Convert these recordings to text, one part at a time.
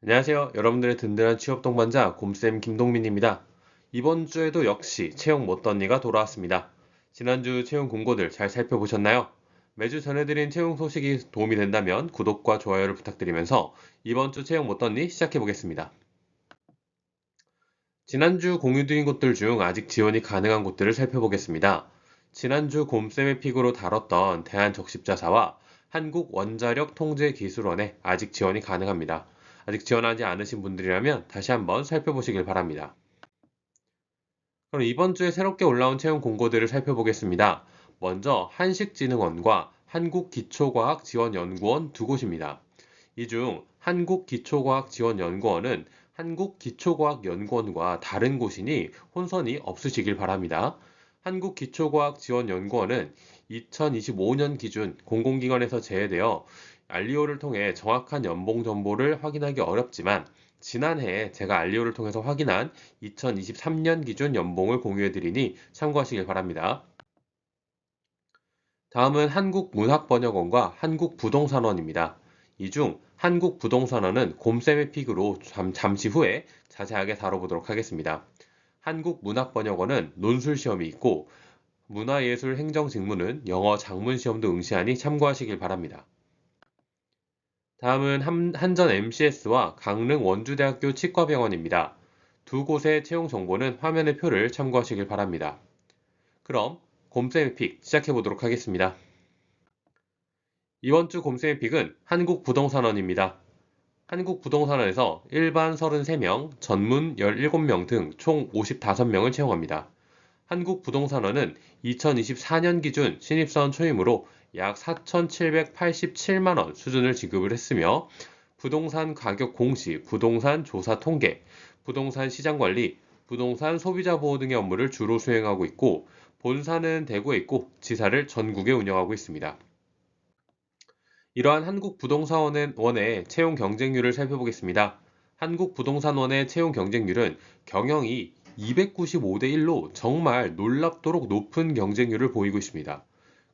안녕하세요. 여러분들의 든든한 취업 동반자 곰쌤 김동민입니다. 이번 주에도 역시 채용 못던니가 돌아왔습니다. 지난주 채용 공고들 잘 살펴보셨나요? 매주 전해드린 채용 소식이 도움이 된다면 구독과 좋아요를 부탁드리면서 이번 주 채용 못던니 시작해 보겠습니다. 지난주 공유드린 곳들 중 아직 지원이 가능한 곳들을 살펴보겠습니다. 지난주 곰쌤의 픽으로 다뤘던 대한적십자사와 한국원자력통제기술원에 아직 지원이 가능합니다. 아직 지원하지 않으신 분들이라면 다시 한번 살펴보시길 바랍니다. 그럼 이번 주에 새롭게 올라온 채용 공고들을 살펴보겠습니다. 먼저 한식진흥원과 한국기초과학지원연구원 두 곳입니다. 이 중 한국기초과학지원연구원은 한국기초과학연구원과 다른 곳이니 혼선이 없으시길 바랍니다. 한국기초과학지원연구원은 2025년 기준 공공기관에서 제외되어 알리오를 통해 정확한 연봉 정보를 확인하기 어렵지만 지난해에 제가 알리오를 통해서 확인한 2023년 기준 연봉을 공유해드리니 참고하시길 바랍니다. 다음은 한국문학번역원과 한국부동산원입니다. 이 중 한국부동산원은 곰쌤의 픽으로 잠, 시 후에 자세하게 다뤄보도록 하겠습니다. 한국문학번역원은 논술시험이 있고 문화예술행정직무는 영어 장문시험도 응시하니 참고하시길 바랍니다. 다음은 한전 MCS와 강릉 원주대학교 치과병원입니다. 두 곳의 채용 정보는 화면의 표를 참고하시길 바랍니다. 그럼 곰쌤의 픽 시작해 보도록 하겠습니다. 이번 주 곰쌤의 픽은 한국부동산원입니다. 한국부동산원에서 일반 33명, 전문 17명 등 총 55명을 채용합니다. 한국부동산원은 2024년 기준 신입사원 초임으로 약 4,787만원 수준을 지급을 했으며 부동산 가격 공시, 부동산 조사 통계, 부동산 시장 관리, 부동산 소비자 보호 등의 업무를 주로 수행하고 있고 본사는 대구에 있고 지사를 전국에 운영하고 있습니다. 이러한 한국부동산원의 채용 경쟁률을 살펴보겠습니다. 한국부동산원의 채용 경쟁률은 경영이 295대 1로 정말 놀랍도록 높은 경쟁률을 보이고 있습니다.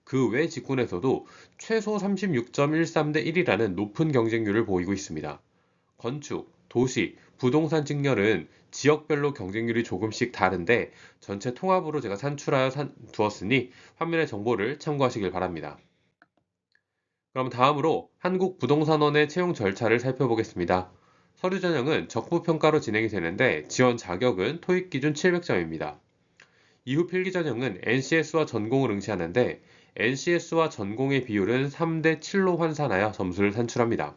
그 외 직군에서도 최소 36.13대 1이라는 높은 경쟁률을 보이고 있습니다. 건축, 도시, 부동산 직렬은 지역별로 경쟁률이 조금씩 다른데 전체 통합으로 제가 산출하여 산, 두었으니 화면의 정보를 참고하시길 바랍니다. 그럼 다음으로 한국부동산원의 채용 절차를 살펴보겠습니다. 서류 전형은 적부평가로 진행이 되는데 지원 자격은 토익 기준 700점입니다. 이후 필기 전형은 NCS와 전공을 응시하는데 NCS와 전공의 비율은 3대 7로 환산하여 점수를 산출합니다.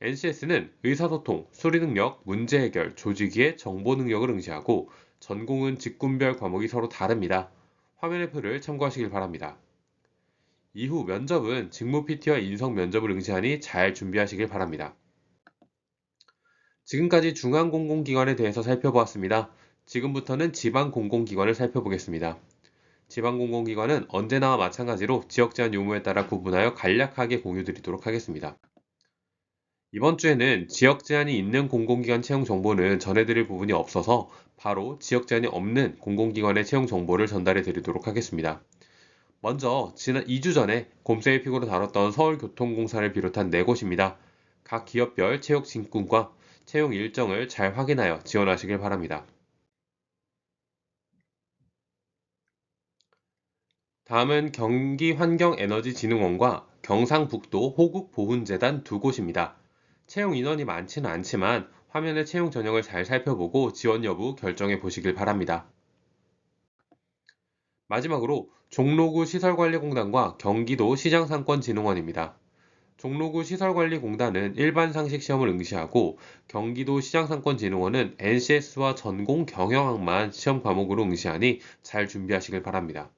NCS는 의사소통, 수리능력, 문제해결, 조직의 정보능력을 응시하고 전공은 직군별 과목이 서로 다릅니다. 화면의 표를 참고하시길 바랍니다. 이후 면접은 직무 PT와 인성 면접을 응시하니 잘 준비하시길 바랍니다. 지금까지 중앙공공기관에 대해서 살펴보았습니다. 지금부터는 지방공공기관을 살펴보겠습니다. 지방공공기관은 언제나와 마찬가지로 지역 제한 유무에 따라 구분하여 간략하게 공유드리도록 하겠습니다. 이번 주에는 지역 제한이 있는 공공기관 채용 정보는 전해드릴 부분이 없어서 바로 지역 제한이 없는 공공기관의 채용 정보를 전달해 드리도록 하겠습니다. 먼저 지난 2주 전에 곰세이 픽으로 다뤘던 서울교통공사를 비롯한 4곳입니다. 각 기업별 진군과 채용 일정을 잘 확인하여 지원하시길 바랍니다. 다음은 경기환경에너지진흥원과 경상북도 호국보훈재단 두 곳입니다. 채용 인원이 많지는 않지만 화면의 채용 전형을 잘 살펴보고 지원 여부 결정해 보시길 바랍니다. 마지막으로 종로구 시설관리공단과 경기도 시장상권진흥원입니다. 종로구 시설관리공단은 일반 상식 시험을 응시하고 경기도 시장상권진흥원은 NCS와 전공 경영학만 시험 과목으로 응시하니 잘 준비하시길 바랍니다.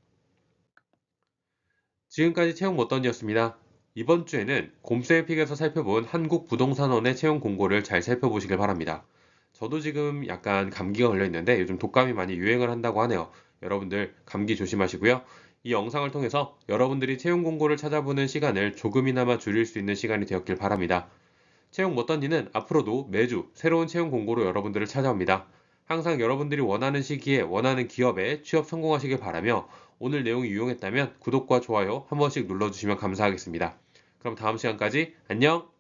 지금까지 채용 못던이었습니다. 이번 주에는 곰세이픽에서 살펴본 한국부동산원의 채용 공고를 잘 살펴보시길 바랍니다. 저도 지금 약간 감기가 걸려 있는데 요즘 독감이 많이 유행을 한다고 하네요. 여러분들 감기 조심하시고요. 이 영상을 통해서 여러분들이 채용 공고를 찾아보는 시간을 조금이나마 줄일 수 있는 시간이 되었길 바랍니다. 채용 못 던지는 앞으로도 매주 새로운 채용 공고로 여러분들을 찾아옵니다. 항상 여러분들이 원하는 시기에 원하는 기업에 취업 성공하시길 바라며 오늘 내용이 유용했다면 구독과 좋아요 한 번씩 눌러주시면 감사하겠습니다. 그럼 다음 시간까지 안녕!